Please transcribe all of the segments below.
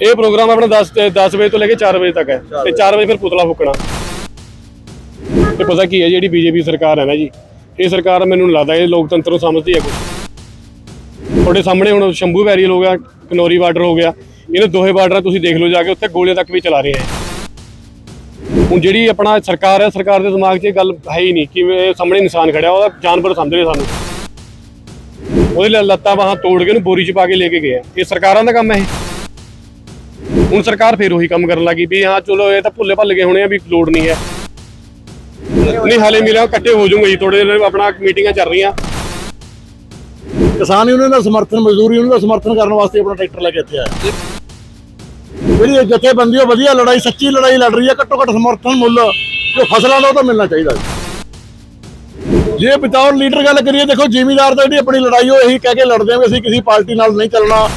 ਇਹ ਪ੍ਰੋਗਰਾਮ ਆਪਣਾ 10 ਤੇ 10 ਵਜੇ ਤੋਂ ਲੈ ਕੇ 4 ਵਜੇ ਤੱਕ ਹੈ। ਤੇ 4 ਵਜੇ ਫਿਰ ਪੁਤਲਾ ਫੂਕਣਾ। ਤੇ ਪਤਾ ਕੀ ਹੈ ਜਿਹੜੀ ਬੀਜੇਪੀ ਸਰਕਾਰ ਹੈ ਨਾ ਜੀ ਇਹ ਸਰਕਾਰ ਮੈਨੂੰ ਲੱਗਦਾ ਇਹ ਲੋਕਤੰਤਰ ਨੂੰ ਸਮਝਦੀ ਹੈ ਕੁਝ ਤੁਹਾਡੇ ਸਾਹਮਣੇ ਹੁਣ ਸ਼ੰਭੂ ਵੈਰੀਅਲ ਹੋ ਗਿਆ ਕਨੌਰੀ ਬਾਰਡਰ ਹੋ ਗਿਆ ਇਹਨੇ ਦੋਹੇ ਬਾਰਡਰ ਤੁਸੀਂ ਦੇਖ ਲਓ ਜਾ ਕੇ ਉੱਥੇ ਗੋਲੀਆਂ ਤੱਕ ਵੀ ਚਲਾ ਰਹੇ ਹੈ ਹੁਣ ਜਿਹੜੀ ਆਪਣਾ ਸਰਕਾਰ ਹੈ ਸਰਕਾਰ ਦੇ ਦਿਮਾਗ 'ਚ ਇਹ ਗੱਲ ਹੈ ਹੀ ਨਹੀਂ ਕਿ ਇਹ ਸਾਹਮਣੇ ਇਨਸਾਨ ਖੜਿਆ ਉਹਦਾ ਜਾਨਵਰ ਸਮਝ ਰਹੇ ਸਾਨੂੰ। ਉਹਦੇ ਲੱਤਾਂ ਬਾਹਾਂ ਤੋੜ ਕੇ ਉਹਨੂੰ ਬੋਰੀ 'ਚ ਪਾ ਕੇ ਲੈ ਕੇ ਗਏ ਆ। ਇਹ ਸਰਕਾਰਾਂ ਦਾ ਕੰਮ ਹੈ ਇਹ। ਹੁਣ ਸਰਕਾਰ ਫੇਰ ਉਹੀ ਕੰਮ ਕਰਨ ਲੱਗੀ ਵੀ ਹਾਂ, ਚਲੋ ਇਹ ਤਾਂ ਭੁੱਲੇ ਭੱਲ ਗਏ ਹੋਣੇ ਆ ਵੀ ਲੋੜ ਨਹੀਂ ਹੈ। ਨਹੀਂ, ਹਾਲੇ ਮਿਲਿਆ ਇਕੱਠੇ ਹੋ ਜਾਊਗਾ ਜੀ ਥੋੜੇ ਦਿਨ ਆਪਣਾ ਮੀਟਿੰਗਾਂ ਚੱਲ ਰਹੀਆਂ। ਕਿਸਾਨ ਯੂਨੀਅਨ ਦਾ ਸਮਰਥਨ, ਮਜ਼ਦੂਰ ਯੂਨੀਅਨ ਦਾ ਸਮਰਥਨ ਕਰਨ ਵਾਸਤੇ ਆਪਣਾ ਟਰੈਕਟਰ ਲੈ ਕੇ ਇੱਥੇ ਆਇਆ। ਜਿਹੜੀ ਇਹ ਜਥੇਬੰਦੀ ਉਹ ਵਧੀਆ ਲੜਾਈ, ਸੱਚੀ ਲੜਾਈ ਲੜ ਰਹੀ ਹੈ ਘੱਟੋ ਘੱਟ ਸਮਰਥਨ ਮੁੱਲ, ਜੋ ਫਸਲਾਂ ਦਾ ਉਹ ਤਾਂ ਮਿਲਣਾ ਚਾਹੀਦਾ ਜੇ ਬਤੌਰ ਲੀਡਰ ਗੱਲ ਕਰੀਏ, ਦੇਖੋ ਜ਼ਿਮੀਦਾਰ ਤਾਂ ਜਿਹੜੀ ਆਪਣੀ ਲੜਾਈ, ਉਹ ਇਹੀ ਕਹਿ ਕੇ ਲੜਦੇ ਆ ਵੀ ਅਸੀਂ ਕਿਸੇ ਪਾਰਟੀ ਨਾਲ ਨਹੀਂ ਚੱਲਣਾ।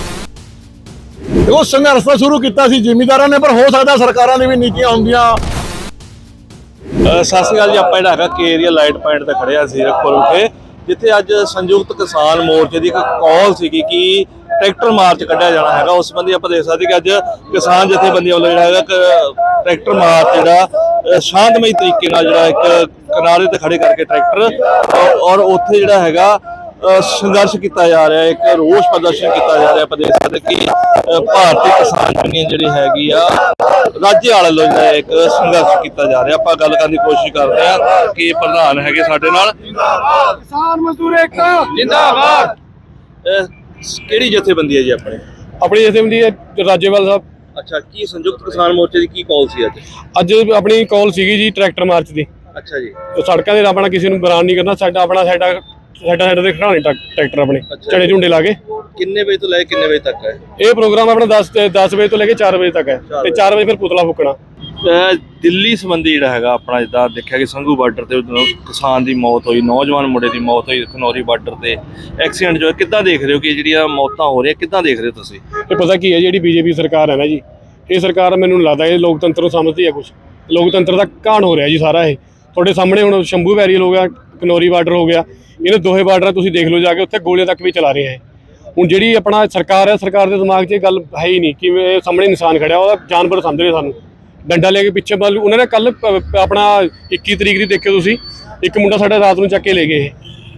ਉਹ ਸੰਘਰਸ਼ ਤਾਂ ਸ਼ੁਰੂ ਕੀਤਾ ਸੀ, ਜ਼ਿਮੀਦਾਰਾਂ ਨੇ, ਪਰ ਹੋ ਸਕਦਾ ਸਰਕਾਰਾਂ ਦੀ ਵੀ ਨੀਤੀਆਂ ਹੁੰਦੀਆਂ। ਸਤਿ ਸ਼੍ਰੀ ਅਕਾਲ ਜੀ, ਆਪਾਂ ਜਿਹੜਾ ਹੈਗਾ ਕੇ ਏਰੀਆ ਲਾਈਟ ਪੁਆਇੰਟ ਤੇ ਖੜਿਆ ਸੀ ਰਖਪੁਰ ਵਿਖੇ ਜਿੱਥੇ ਅੱਜ ਸੰਯੁਕਤ ਕਿਸਾਨ ਮੋਰਚੇ ਦੀ ਇੱਕ ਕਾਲ ਸੀਗੀ ਕਿ ਟਰੈਕਟਰ ਮਾਰਚ ਕੱਢਿਆ ਜਾਣਾ ਹੈਗਾ। ਉਸ ਸੰਬੰਧੀ ਆਪਾਂ ਦੇਖ ਸਕਦੇ ਕਿ ਅੱਜ ਕਿਸਾਨ ਜਥੇਬੰਦੀਆਂ ਵੱਲੋਂ ਜਿਹੜਾ ਹੈਗਾ ਟਰੈਕਟਰ ਮਾਰਚ ਜਿਹੜਾ ਸ਼ਾਂਤਮਈ ਤਰੀਕੇ ਨਾਲ ਜਿਹੜਾ ਇੱਕ ਕਿਨਾਰੇ ਤੇ ਖੜੇ ਕਰਕੇ ਟਰੈਕਟਰ ਔਰ- ਉੱਥੇ ਜਿਹੜਾ ਹੈਗਾ ਸੰਘਰਸ਼ ਕੀਤਾ ਜਾ ਰਿਹਾ ਇੱਕ ਰੋਸ ਪ੍ਰਦਰਸ਼ਨ ਕੀਤਾ ਜਾ ਰਿਹਾ ਆਪਾਂ ਦੇਖ ਸਕਦੇ ਕਿ ਭਾਰਤੀ ਕਿਸਾਨ ਯੂਨੀਅਨ ਜਿਹੜੀ ਹੈਗੀ ਆ ਰਾਜੇ ਵਾਲੇ ਵੱਲੋਂ ਜਿਹੜਾ ਇੱਕ ਸੰਘਰਸ਼ ਕੀਤਾ ਜਾ ਰਿਹਾ। ਆਪਾਂ ਗੱਲ ਕਰਨ ਦੀ ਕੋਸ਼ਿਸ਼ ਕਰਦੇ ਆ ਕਿ ਪ੍ਰਧਾਨ ਹੈਗੇ ਸਾਡੇ ਨਾਲ। ਕਿਸਾਨ ਮਜ਼ਦੂਰ ਏਕਤਾ। ਜਿੰਦਾਬਾਦ। ਕਿਹੜੀ ਜਥੇਬੰਦੀ ਹੈ ਜੀ ਆਪਣੇ? ਆਪਣੀ ਜਥੇਬੰਦੀ ਹੈ ਰਾਜੇਵਾਲ ਸਾਹਿਬ। ਅੱਛਾ ਕੀ ਸੰਯੁਕਤ ਕਿਸਾਨ ਮੋਰਚੇ ਦੀ ਕੀ ਕਾਲ ਸੀ ਅੱਜ? ਅੱਜ ਆਪਣੀ ਕਾਲ ਸੀਗੀ ਜੀ ਟਰੈਕਟਰ ਮਾਰਚ ਦੀ। ਅੱਛਾ ਜੀ। ਸੜਕਾਂ ਦੇ ਆਪਣਾ ਕਿਸੇ ਨੂੰ ਬਰਾਨ ਨਹੀਂ ਕਰਨਾ ਸਾਡਾ ਆਪਣਾ ਸਾਡਾ ਸਾਡਾ ਸਾਡਾ ਤੇ ਖੜਾਣੇ ਟਰੈਕਟਰ ਆਪਣੇ। ਝੜੇ ਝੁੰਡੇ ਲਾ ਕੇ। ਕਿੰਨੇ ਵਜੇ ਤੋਂ ਲੈ ਕੇ ਕਿੰਨੇ ਵਜੇ ਤੱਕ ਹੈ? ਇਹ ਪ੍ਰੋਗਰਾਮ ਆਪਣਾ 10 ਤੇ 10 ਵਜੇ ਤੋਂ ਲੈ ਕੇ 4 ਵਜੇ ਤੱਕ ਹੈ ਤੇ 4 ਵਜੇ ਫਿਰ ਪੁਤਲਾ ਫੂਕਣਾ। ਦਿੱਲੀ ਸੰਬੰਧੀ ਜਿਹੜਾ ਹੈਗਾ ਆਪਣਾ ਜਿੱਦਾਂ ਦੇਖਿਆ ਕਿ ਸੰਘੂ ਬਾਰਡਰ ਤੇ ਕਿਸਾਨ ਦੀ ਮੌਤ ਹੋਈ ਨੌਜਵਾਨ ਮੁੰਡੇ ਦੀ ਮੌਤ ਹੋਈ ਖਨੌਰੀ ਬਾਰਡਰ ਤੇ। ਐਕਸੀਡੈਂਟ ਜੋ ਹੈ ਕਿੱਦਾਂ ਦੇਖ ਰਹੇ ਹੋ ਕਿ ਜਿਹੜੀਆਂ ਮੌਤਾਂ ਹੋ ਰਹੀਆਂ ਕਿੱਦਾਂ ਦੇਖ ਰਹੇ ਹੋ ਤੁਸੀਂ? ਇਹ ਪਤਾ ਕੀ ਹੈ ਜਿਹੜੀ ਬੀਜੇਪੀ ਸਰਕਾਰ ਹੈ ਨਾ ਜੀ ਇਹ ਸਰਕਾਰ ਮੈਨੂੰ ਲੱਗਦਾ ਇਹ ਲੋਕਤੰਤਰ ਨੂੰ ਸਮਝਦੀ ਹੈ ਕੁਝ ਲੋਕਤੰਤਰ ਦਾ ਘਾਣ ਹੋ ਰਿਹਾ ਜੀ ਸਾਰਾ ਇਹ। ਤੁਹਾਡੇ ਸਾਹਮਣੇ ਹੁਣ ਸ਼ੰਭੂ ਹੋ ਗਿਆ ਕਨੋਰੀ ਬਾਰਡਰ ਹੋ ਗਿਆ ਇਹਨੇ ਦੋਹੇ ਬਾਰਡਰਾਂ ਤੁਸੀਂ ਦੇਖ ਲਓ ਜਾ ਕੇ, ਉੱਥੇ ਗੋਲੀਆਂ ਤੱਕ ਵੀ ਚਲਾ ਰਹੇ ਹੈ ਹੁਣ ਜਿਹੜੀ ਆਪਣਾ ਸਰਕਾਰ ਹੈ ਸਰਕਾਰ ਦੇ ਦਿਮਾਗ 'ਚ ਇਹ ਗੱਲ ਹੈ ਹੀ ਨਹੀਂ ਕਿ ਇਹ ਸਾਹਮਣੇ ਇਨਸਾਨ ਖੜਿਆ, ਉਹਦਾ ਜਾਨਵਰ ਸਮਝ ਰਹੇ ਸਾਨੂੰ। ਡੰਡਾ ਲੈ ਕੇ ਪਿੱਛੇ ਵੱਲ, ਉਹਨਾਂ ਨੇ ਕੱਲ ਆਪਣਾ 21 ਤਰੀਕ ਦੀ ਦੇਖਿਓ ਤੁਸੀਂ, ਇੱਕ ਮੁੰਡਾ ਸਾਡਾ ਰਾਤ ਨੂੰ ਚੱਕ ਕੇ ਲੈ ਗਏ ਇਹ।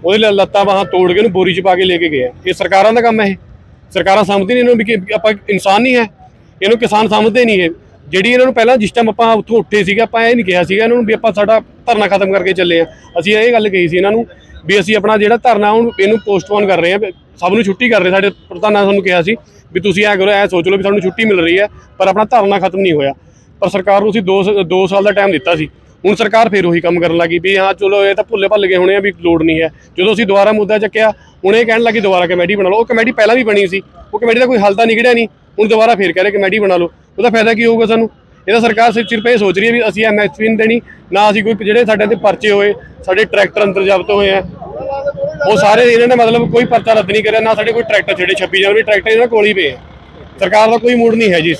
ਉਹਦੇ ਲੱਤਾਂ ਬਾਹਾਂ ਤੋੜ ਕੇ ਉਹਨੂੰ ਬੋਰੀ 'ਚ ਪਾ ਕੇ ਲੈ ਕੇ ਗਏ ਆ। ਇਹ ਸਰਕਾਰਾਂ ਦਾ ਕੰਮ ਹੈ ਇਹ। ਸਰਕਾਰਾਂ ਸਮਝਦੀ ਨਹੀਂ, ਇਹਨੂੰ ਵੀ ਕਿ, ਆਪਾਂ ਇਨਸਾਨ ਨਹੀਂ ਹੈ। ਇਹਨੂੰ ਕਿਸਾਨ ਸਮਝਦੇ ਨਹੀਂ ਇਹ। ਜਿਹੜੀ ਇਹਨਾਂ ਨੂੰ ਪਹਿਲਾਂ ਜਿਸ ਟਾਈਮ ਆਪਾਂ ਉੱਥੋਂ ਉੱਠੇ ਸੀਗੇ, ਆਪਾਂ ਇਹ ਨਹੀਂ ਕਿਹਾ ਸੀਗਾ ਇਹਨਾਂ ਨੂੰ ਵੀ ਆਪਾਂ ਸਾਡਾ ਧਰਨਾ ਖਤਮ ਕਰਕੇ ਚੱਲੇ ਆ। ਅਸੀਂ ਇਹ ਗੱਲ ਕਹੀ ਸੀ ਇਹਨਾਂ ਨੂੰ ਵੀ ਅਸੀਂ ਆਪਣਾ ਜਿਹੜਾ ਧਰਨਾ ਹੁਣ ਇਹਨੂੰ ਪੋਸਟਪੋਨ ਕਰ ਰਹੇ ਆ ਸਭ ਨੂੰ ਛੁੱਟੀ ਕਰ ਰਹੇ ਸਾਡੇ ਪ੍ਰਧਾਨਾਂ ਨੇ ਸਾਨੂੰ ਕਿਹਾ ਸੀ ਵੀ ਤੁਸੀਂ ਐ ਕਰੋ, ਐ ਸੋਚ ਲਓ ਵੀ ਸਾਨੂੰ ਛੁੱਟੀ ਮਿਲ ਰਹੀ ਹੈ ਪਰ ਆਪਣਾ ਧਰਨਾ ਖਤਮ ਨਹੀਂ ਹੋਇਆ। ਪਰ ਸਰਕਾਰ ਨੂੰ ਅਸੀਂ 2 2 ਸਾਲ ਦਾ ਟਾਈਮ ਦਿੱਤਾ ਸੀ। ਹੁਣ ਸਰਕਾਰ ਫੇਰ ਉਹੀ ਕੰਮ ਕਰਨ ਲੱਗੀ ਵੀ ਹਾਂ, ਚਲੋ ਇਹ ਤਾਂ ਭੁੱਲੇ ਭੱਲ ਗਏ ਹੋਣੇ ਆ ਵੀ ਲੋੜ ਨਹੀਂ ਹੈ। ਜਦੋਂ ਅਸੀਂ ਦੁਬਾਰਾ ਮੁੱਦਾ ਚੱਕਿਆ, ਹੁਣ ਇਹ ਕਹਿਣ ਲੱਗੀ, ਦੁਬਾਰਾ ਕਮੇਟੀ ਬਣਾ ਲਓ। ਉਹ ਕਮੇਟੀ ਪਹਿਲਾਂ ਵੀ ਬਣੀ ਸੀ। ਉਹ ਕਮੇਟੀ ਦਾ ਕੋਈ ਹੱਲ ਤਾਂ ਨਿਕੜਿਆ ਨਹੀਂ। ਹੁਣ ਦੁਬਾਰਾ ਫੇਰ ਕਹਿ ਰਹੇ, ਕਮੇਟੀ ਬਣਾ ਲਓ। ਉਹਦਾ ਫਾਇਦਾ ਕੀ ਹੋਊਗਾ ਸਾਨੂੰ? ਇਹਦਾ ਸਰਕਾਰ ਸਿਰ ਸਿਰਫ ਇਹ ਸੋਚ ਰਹੀ ਹੈ ਵੀ ਅਸੀਂ ਐਮਐਸਪੀ ਨਹੀਂ ਦੇਣੀ ਨਾ ਅਸੀਂ ਕੋਈ ਜਿਹੜੇ ਸਾਡੇ ਤੇ ਪਰਚੇ ਹੋਏ ਸਾਡੇ ਟਰੈਕਟਰ ਅੰਦਰ ਜ਼ਬਤ ਹੋਏ ਆ। ਉਹ ਸਾਰੇ ਇਹਨਾਂ ਨੇ ਮਤਲਬ ਕੋਈ ਪਰਚਾ ਰੱਦ ਨਹੀਂ ਕਰਿਆ ਨਾ ਸਾਡੇ ਕੋਈ ਟਰੈਕਟਰ ਛੇੜੇ 26 ਜਨਵਰੀ ਟਰੈਕਟਰ ਇਹਨਾਂ ਕੋਲ ਹੀ ਪਏ ਆ। ਸਰਕਾਰ ਦਾ ਕੋਈ ਮੂਡ ਨਹੀਂ ਹੈ ਜੀ ਇਸ।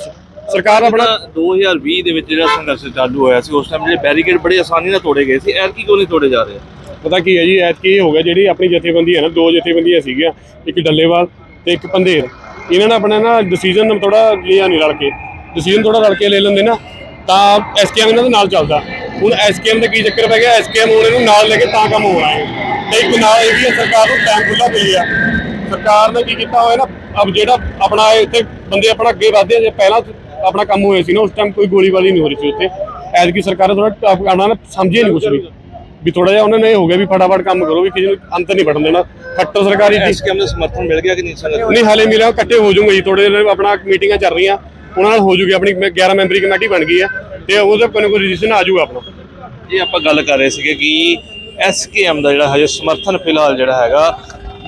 ਸਰਕਾਰ ਆਪਣਾ ਆਪਣਾ 2020 ਦੇ ਵਿੱਚ ਜਿਹੜਾ ਸੰਘਰਸ਼ ਚਾਲੂ ਹੋਇਆ ਸੀ ਉਸ ਟਾਈਮ ਜਿਹੜੇ ਬੈਰੀਕੇਡ ਬੜੀ ਆਸਾਨੀ ਨਾਲ ਤੋੜੇ ਗਏ ਸੀ ਐਤਕੀ ਕਿਉਂ ਨਹੀਂ ਤੋੜੇ ਜਾ ਰਹੇ? ਪਤਾ ਕੀ ਹੈ ਜੀ ਐਤਕੀ ਹੋ ਗਿਆ ਜਿਹੜੀ ਆਪਣੀ ਜਥੇਬੰਦੀ ਹੈ ਨਾ ਦੋ ਜਥੇਬੰਦੀਆਂ ਸੀਗੀਆਂ ਇੱਕ ਡੱਲੇਵਾਲ ਤੇ ਇੱਕ ਪੰਧੇਰ। ਇਹਨਾਂ ਨੇ ਆਪਣਾ ਨਾ ਡਿਸੀਜਨ ਥੋੜਾ ਲਿਆ ਨਹੀਂ ਰਲ ਕੇ। ਡਿਸੀਜਨ ਥੋੜਾ ਰਲ ਕੇ ਲੈ ਲੈਂਦੇ ਨਾ ਤਾਂ ਐਸਕੇਐਮ ਇਹਨਾਂ ਦੇ ਨਾਲ ਚੱਲਦਾ। ਹੁਣ ਐਸਕੇਐਮ ਦਾ ਕੀ ਚੱਕਰ ਪੈ ਗਿਆ? ਐਸਕੇਐਮ ਹੁਣ ਇਹਨੂੰ ਨਾਲ ਲੈ ਕੇ ਤਾਂ ਕੰਮ ਹੋਣਾ ਹੈ। ਤੇ ਇੱਕ ਨਾਲ ਇਹ ਵੀ ਹੈ ਸਰਕਾਰ ਨੂੰ ਟਾਈਮ ਖੁੱਲਾ ਪਈ ਆ ਸਰਕਾਰ ਨੇ ਕੀ ਕੀਤਾ ਹੋਇਆ ਨਾ ਅਬ ਜਿਹੜਾ ਆਪਣਾ ਇੱਥੇ ਬੰਦੇ ਆਪਣਾ ਅੱਗੇ ਵਧਦੇ ਜੇ ਪਹਿਲਾਂ ਆਪਣਾ ਕੰਮ ਹੋਇਆ ਸੀ ਨਾ ਉਸ ਟਾਈਮ ਕੋਈ ਗੋਲੀਬਾਰੀ ਨਹੀਂ ਹੋ ਰਹੀ ਸੀ ਉੱਥੇ। ਐਤਕੀ ਸਰਕਾਰ ਥੋੜਾ ਆਪਣਾ ਨਾ ਸਮਝੇ ਨਹੀਂ ਕੁਛ ਵੀ। ਵੀ ਥੋੜਾ ਜਿਹਾ ਉਹਨਾਂ ਨੇ ਇਹ ਹੋ ਗਿਆ ਵੀ ਫਟਾਫਟ ਕੰਮ ਕਰੋ ਵੀ ਕਿਸੇ ਨੂੰ ਅੰਤ ਨਹੀਂ ਵੜਨ ਦੇਣਾ। ਖੱਟਰ ਸਰਕਾਰੀ ਐਸਕੇਐਮ ਦਾ ਸਮਰਥਨ ਮਿਲ ਗਿਆ ਕਿ ਨਹੀਂ ਸੰਗਤ ਨਹੀਂ ਹਾਲੇ ਮਿਲਿਆ ਇਕੱਠੇ ਹੋ ਜਾਊਗਾ ਜੀ ਥੋੜੇ ਦਿਨ ਆਪਣਾ ਮੀਟਿੰਗਾਂ ਚੱਲ ਰਹੀਆਂ। ਉਹਨਾਂ ਨਾਲ ਹੋ ਜੂਗੀ ਆਪਣੀ 11 ਮੈਂਬਰੀ ਕਮੇਟੀ ਬਣ ਗਈ ਹੈ ਤੇ ਉਹਦੇ ਕੋਈ ਨਾ ਕੋਈ ਰਜਿਸਟਰ ਆ ਜਾਊਗਾ ਆਪਣਾ। ਇਹ ਆਪਾਂ ਗੱਲ ਕਰ ਰਹੇ ਸੀਗੇ ਕਿ ਐਸਕੇਐਮ ਦਾ ਜਿਹੜਾ ਹਜੇ ਸਮਰਥਨ ਫਿਲਹਾਲ ਜਿਹੜਾ ਹੈਗਾ,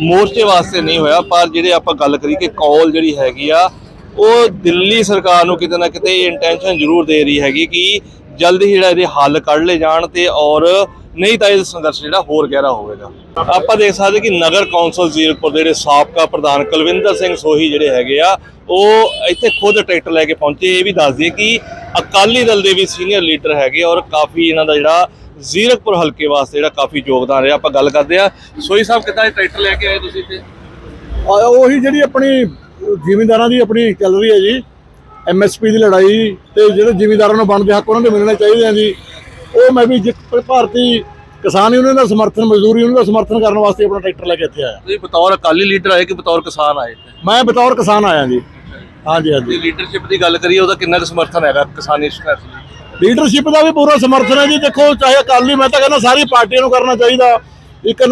ਮੋਰਚੇ ਵਾਸਤੇ ਨਹੀਂ ਹੋਇਆ, ਪਰ ਜਿਹੜੇ ਆਪਾਂ ਗੱਲ ਕਰੀ ਕਿ ਕਾਲ ਜਿਹੜੀ ਹੈਗੀ ਆ, ਉਹ ਦਿੱਲੀ ਸਰਕਾਰ ਨੂੰ ਕਿਤੇ ਨਾ ਕਿਤੇ ਇੰਟੈਂਸ਼ਨ ਜ਼ਰੂਰ ਦੇ ਰਹੀ ਹੈਗੀ ਕਿ ਜਲਦੀ ਜਿਹੜਾ ਇਹਦੇ ਹੱਲ ਕੱਢ ਲਏ ਜਾਣ ਤੇ ਔਰ ਨਹੀਂ ਤਾਂ ਇਹ ਸੰਘਰਸ਼ ਜਿਹੜਾ ਹੋਰ ਗਹਿਰਾ ਹੋਵੇਗਾ। ਆਪਾਂ ਦੇਖ ਸਕਦੇ ਕਿ ਨਗਰ ਕੌਂਸਲ ਜ਼ੀਰਕਪੁਰ ਦੇ ਜਿਹੜੇ ਸਾਬਕਾ ਪ੍ਰਧਾਨ ਕੁਲਵਿੰਦਰ ਸਿੰਘ ਸੋਹੀ ਜਿਹੜੇ ਹੈਗੇ ਆ, ਉਹ ਇੱਥੇ ਖੁਦ ਟਰੈਕਟਰ ਲੈ ਕੇ ਪਹੁੰਚੇ। ਇਹ ਵੀ ਦੱਸ ਦਈਏ ਕਿ ਅਕਾਲੀ ਦਲ ਦੇ ਵੀ ਸੀਨੀਅਰ ਲੀਡਰ ਹੈਗੇ ਔਰ ਕਾਫੀ ਇਹਨਾਂ ਦਾ ਜਿਹੜਾ ਜ਼ੀਰਕਪੁਰ ਹਲਕੇ ਵਾਸਤੇ ਜਿਹੜਾ ਕਾਫੀ ਯੋਗਦਾਨ ਰਿਹਾ। ਆਪਾਂ ਗੱਲ ਕਰਦੇ ਆ ਸੋਹੀ ਸਾਹਿਬ, ਕਿੱਦਾਂ ਟਰੈਕਟਰ ਲੈ ਕੇ ਆਏ ਤੁਸੀਂ ਇੱਥੇ? ਉਹੀ ਜਿਹੜੀ ਆਪਣੀ ਜ਼ਿਮੀਂਦਾਰਾਂ ਦੀ ਆਪਣੀ ਚੱਲ ਰਹੀ ਹੈ ਜੀ। ਐਮਐਸਪੀ ਦੀ ਲੜਾਈ ਤੇ ਜਿਹੜੇ ਜ਼ਿਮੀਂਦਾਰਾਂ ਨੂੰ ਬਣਦੇ ਹੱਕ ਉਹਨਾਂ ਦੇ ਮਿਲਣੇ ਚਾਹੀਦੇ ਆ ਜੀ। ਉਹ ਮੈਂ ਵੀ ਜਿ- ਭਾਰਤੀ ਕਿਸਾਨ ਯੂਨੀਅਨ ਦਾ ਸਮਰਥਨ ਮਜ਼ਦੂਰ ਯੂਨੀਅਨ ਦਾ ਸਮਰਥਨ ਕਰਨ ਵਾਸਤੇ ਆਪਣਾ ਟਰੈਕਟਰ ਲੈ ਕੇ ਇੱਥੇ ਆਇਆ। ਤੁਸੀਂ ਬਤੌਰ ਅਕਾਲੀ ਲੀਡਰ ਆਏ ਕਿ ਬਤੌਰ ਕਿਸਾਨ ਆਏ ਮੈਂ ਬਤੌਰ ਕਿਸਾਨ ਆਇਆ ਜੀ। ਹਾਂਜੀ ਹਾਂਜੀ। ਲੀਡਰਸ਼ਿਪ ਦੀ ਗੱਲ ਕਰੀਏ ਉਹਦਾ ਕਿੰਨਾ ਕੁ ਸਮਰਥਨ ਹੈਗਾ ਕਿਸਾਨੀ ਸੰਘਰਸ਼ ਲਈ? ਲੀਡਰਸ਼ਿਪ ਦਾ ਵੀ ਪੂਰਾ ਸਮਰਥਨ ਹੈ ਜੀ। ਦੇਖੋ ਚਾਹੇ ਅਕਾਲੀ ਮੈਂ ਤਾਂ ਕਹਿੰਦਾ ਸਾਰੀ ਪਾਰਟੀਆਂ ਨੂੰ ਕਰਨਾ ਚਾਹੀਦਾ। ਇੱਕ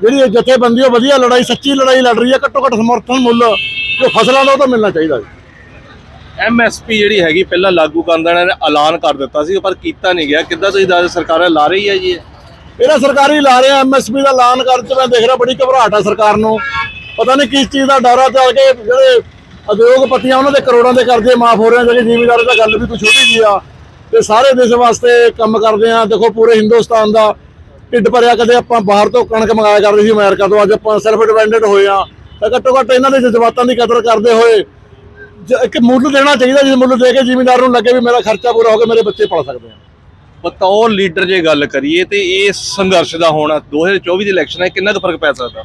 ਜਿਹੜੀ ਜਥੇਬੰਦੀ ਉਹ ਵਧੀਆ ਲੜਾਈ ਸੱਚੀ ਲੜਾਈ ਲੜ ਰਹੀ ਹੈ। ਘੱਟੋ ਘੱਟ ਸਮਰਥਨ ਮੁੱਲ ਜੋ ਫਸਲਾਂ ਦਾ ਉਹ ਤਾਂ ਮਿਲਣਾ ਚਾਹੀਦਾ ਜੀ। ਐਮਐਸਪੀ ਜਿਹੜੀ ਹੈਗੀ ਪਹਿਲਾਂ ਲਾਗੂ ਕਰਨ ਦਾ ਇਹਨਾਂ ਨੇ ਐਲਾਨ ਕਰ ਦਿੱਤਾ ਸੀ, ਪਰ ਕੀਤਾ ਨਹੀਂ ਗਿਆ। ਕਿੱਦਾਂ ਤੁਸੀਂ ਦੱਸ ਸਰਕਾਰਾਂ ਲਾ ਰਹੀ ਹੈ ਜੀ ਇਹ? ਇਹਦਾ ਸਰਕਾਰੀ ਲਾ ਰਿਹਾ ਐਮਐਸਪੀ ਦਾ ਐਲਾਨ ਕਰਨ ਚ ਮੈਂ ਦੇਖ ਰਿਹਾ, ਬੜੀ ਘਬਰਾਹਟ ਆ ਸਰਕਾਰ ਨੂੰ। ਪਤਾ ਨਹੀਂ ਕਿਸ ਚੀਜ਼ ਦਾ ਡਰ ਆ, ਚੱਲ ਕੇ ਜਿਹੜੇ ਉਦਯੋਗਪਤੀਆਂ, ਉਹਨਾਂ ਦੇ ਕਰੋੜਾਂ ਦੇ ਕਰਜ਼ੇ ਮਾਫ ਹੋ ਰਹੇ ਆ, ਜਿਹੜੇ ਜ਼ਿਮੀਂਦਾਰਾਂ ਦਾ ਗੱਲ ਵੀ ਕੋਈ ਛੋਟੀ ਜੀ ਆ। ਤੇ ਸਾਰੇ ਦੇਸ਼ ਵਾਸਤੇ ਕੰਮ ਕਰਦੇ ਆ, ਦੇਖੋ ਪੂਰੇ ਹਿੰਦੁਸਤਾਨ ਦਾ ਢਿੱਡ ਭਰਿਆ, ਕਦੇ ਆਪਾਂ ਬਾਹਰ ਤੋਂ ਕਣਕ ਮੰਗਾਇਆ ਕਰਦੇ ਸੀ ਅਮਰੀਕਾ ਤੋਂ, ਅੱਜ ਆਪਾਂ ਸੈਲਫ ਡਿਪੈਂਡੈਂਟ ਹੋਏ ਆ। ਤਾਂ ਘੱਟੋ ਘੱਟ ਇਹਨਾਂ ਦੇ ਜਜ਼ਬਾਤਾਂ ਦੀ ਕਦਰ ਕਰਦੇ ਹੋਏ ਇੱਕ ਮੁੱਲ ਦੇਣਾ ਚਾਹੀਦਾ ਜਿਸ ਮੁੱਲ ਦੇ ਕੇ ਜ਼ਿਮੀਂਦਾਰ ਨੂੰ ਲੱਗੇ ਵੀ ਮੇਰਾ ਖਰਚਾ ਪੂਰਾ ਹੋ ਕੇ ਮੇਰੇ ਬੱਚੇ ਪਲ ਸਕਦੇ ਆ। ਬਤੌਰ ਲੀਡਰ ਜੇ ਗੱਲ ਕਰੀਏ ਤੇ ਇਹ ਸੰਘਰਸ਼ ਦਾ ਹੋਣਾ 2024 ਦੀ ਇਲੈਕਸ਼ਨ ਹੈ ਕਿੰਨਾ ਕੁ ਫ਼ਰਕ ਪੈ ਸਕਦਾ?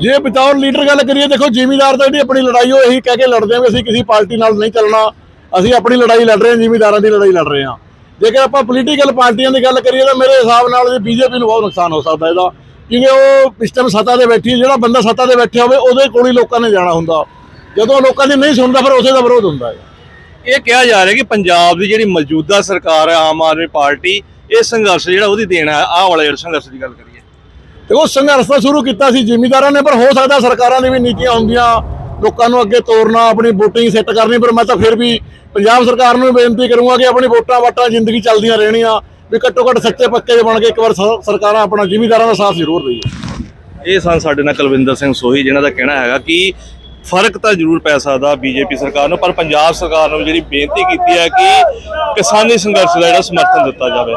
ਜੇ ਬਤੌਰ ਲੀਡਰ ਗੱਲ ਕਰੀਏ ਦੇਖੋ ਜ਼ਿਮੀਦਾਰ ਤਾਂ ਜਿਹੜੀ ਆਪਣੀ ਲੜਾਈ ਉਹ ਇਹੀ ਕਹਿ ਕੇ ਲੜਦੇ ਆ ਵੀ ਅਸੀਂ ਕਿਸੇ ਪਾਰਟੀ ਨਾਲ ਨਹੀਂ ਚੱਲਣਾ ਅਸੀਂ ਆਪਣੀ ਲੜਾਈ ਲੜ ਰਹੇ ਹਾਂ ਜ਼ਿਮੀਦਾਰਾਂ ਦੀ ਲੜਾਈ ਲੜ ਰਹੇ ਹਾਂ। ਜੇਕਰ ਆਪਾਂ ਪੋਲੀਟੀਕਲ ਪਾਰਟੀਆਂ ਦੀ ਗੱਲ ਕਰੀਏ ਤਾਂ ਮੇਰੇ ਹਿਸਾਬ ਨਾਲ ਜੀ ਬੀਜੇਪੀ ਨੂੰ ਬਹੁਤ ਨੁਕਸਾਨ ਹੋ ਸਕਦਾ ਇਹਦਾ ਕਿਉਂਕਿ ਉਹ ਇਸ ਟਾਈਮ ਸੱਤਾ ਦੇ ਬੈਠੀ ਜਿਹੜਾ ਬੰਦਾ ਸੱਤਾ ਦੇ ਬੈਠਿਆ ਹੋਵੇ ਉਹਦੇ ਕੋਲ ਹੀ ਲੋਕਾਂ ਨੇ ਜਾਣਾ ਹੁੰਦਾ। ਜਦੋਂ ਲੋਕਾਂ ਦੀ ਨਹੀਂ ਸੁਣਦਾ ਫਿਰ ਉਸੇ ਦਾ ਵਿਰੋਧ ਹੁੰਦਾ ਹੈ। ਇਹ ਕਿਹਾ ਜਾ ਰਿਹਾ ਕਿ ਪੰਜਾਬ ਦੀ ਜਿਹੜੀ ਮੌਜੂਦਾ ਸਰਕਾਰ ਹੈ ਆਮ ਆਦਮੀ ਪਾਰਟੀ ਇਹ ਸੰਘਰਸ਼ ਜਿਹੜਾ ਉਹਦੀ ਦੇਣ ਹੈ ਆਹ ਵਾਲਾ ਜਿਹੜਾ ਸੰਘਰਸ਼ ਦੀ ਗੱਲ ਕਰੀਏ। ਤੇ ਉਹ ਸੰਘਰਸ਼ ਤਾਂ ਸ਼ੁਰੂ ਕੀਤਾ ਸੀ ਜ਼ਿਮੀਂਦਾਰਾਂ ਨੇ ਪਰ ਹੋ ਸਕਦਾ ਸਰਕਾਰਾਂ ਦੀ ਵੀ ਨੀਤੀਆਂ ਹੁੰਦੀਆਂ ਲੋਕਾਂ ਨੂੰ ਅੱਗੇ ਤੋਰਨਾ ਆਪਣੀ ਵੋਟਿੰਗ ਸੈੱਟ ਕਰਨੀ ਪਰ ਮੈਂ ਤਾਂ ਫਿਰ ਵੀ ਪੰਜਾਬ ਸਰਕਾਰ ਨੂੰ ਬੇਨਤੀ ਕਰੂੰਗਾ ਕਿ ਆਪਣੀ ਵੋਟਾਂ ਵਾਟਾਂ ਜ਼ਿੰਦਗੀ ਚੱਲਦੀਆਂ ਰਹਿਣੀਆਂ ਵੀ ਘੱਟੋ ਘੱਟ ਸੱਚੇ ਪੱਕੇ ਦੇ ਬਣ ਕੇ ਇੱਕ ਵਾਰ ਸਰਕਾਰਾਂ ਆਪਣਾ ਜ਼ਿਮੀਂਦਾਰਾਂ ਦਾ ਸਾਥ ਜ਼ਰੂਰ ਦੇਈਏ। ਇਹ ਸਨ ਸਾਡੇ ਨਾਲ ਕੁਲਵਿੰਦਰ ਸਿੰਘ ਸੋਹੀ ਜਿਨ੍ਹਾਂ ਦਾ ਕਹਿਣਾ ਹੈਗਾ ਕਿ ਫ਼ਰਕ ਤਾਂ ਜ਼ਰੂਰ ਪੈ ਸਕਦਾ ਬੀਜੇਪੀ ਸਰਕਾਰ ਨੂੰ, ਪਰ ਪੰਜਾਬ ਸਰਕਾਰ ਨੂੰ ਜਿਹੜੀ ਬੇਨਤੀ ਕੀਤੀ ਹੈ ਕਿ ਕਿਸਾਨੀ ਸੰਘਰਸ਼ ਦਾ ਜਿਹੜਾ ਸਮਰਥਨ ਦਿੱਤਾ ਜਾਵੇ।